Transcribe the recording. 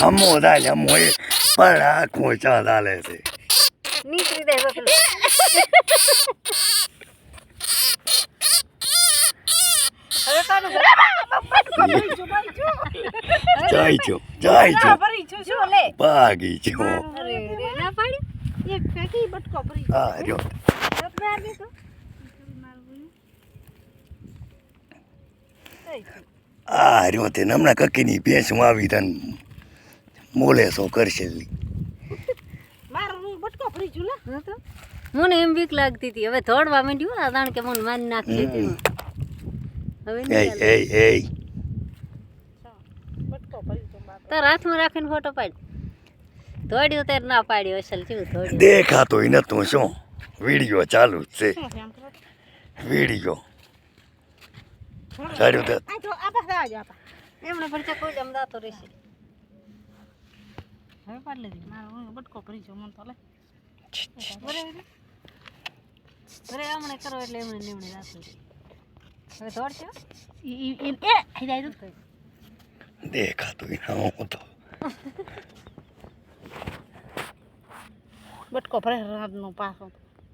હમો દાલે હમો એ પણ આખું ચા ચાલે છે. નીકળી જાય બકલો જાય છો જાય છો ભાગી છો. હા દે તો. આ હાર્યો તે હમણાં કકીની ભેંસું આવી તન મોલે સો કરશે મારો બટકો ભરી છું લે. હા તો. મને એમ બીક લાગતી હતી. હવે દોડવા માંડ્યું આ જાણ કે મને મારી નાખી હમ. હવે એ એ એ તાર હાથમાં રાખીને ફોટો પાડ. દોડ્યું ત્યારે ના પાડ્યો અસલ ચેવું દોડ્યું દેખાતોય નતું શું? વીડિયો ચાલુ જ છે. વીડિયો. સારું જો આપા એમણે કોઈ જમદાતો રહેશે. હવે પાડ લેજો મારો બટકો ભરી છું મન તો લે. બરાબર અરે હમણે કરો એટલે એમણે નીમણે રાખવું હવે ઈ ઈ- એ આઈ જાય તો. દેખાતોય ના હું તો. બટકો ભરે રાતનો પાછો.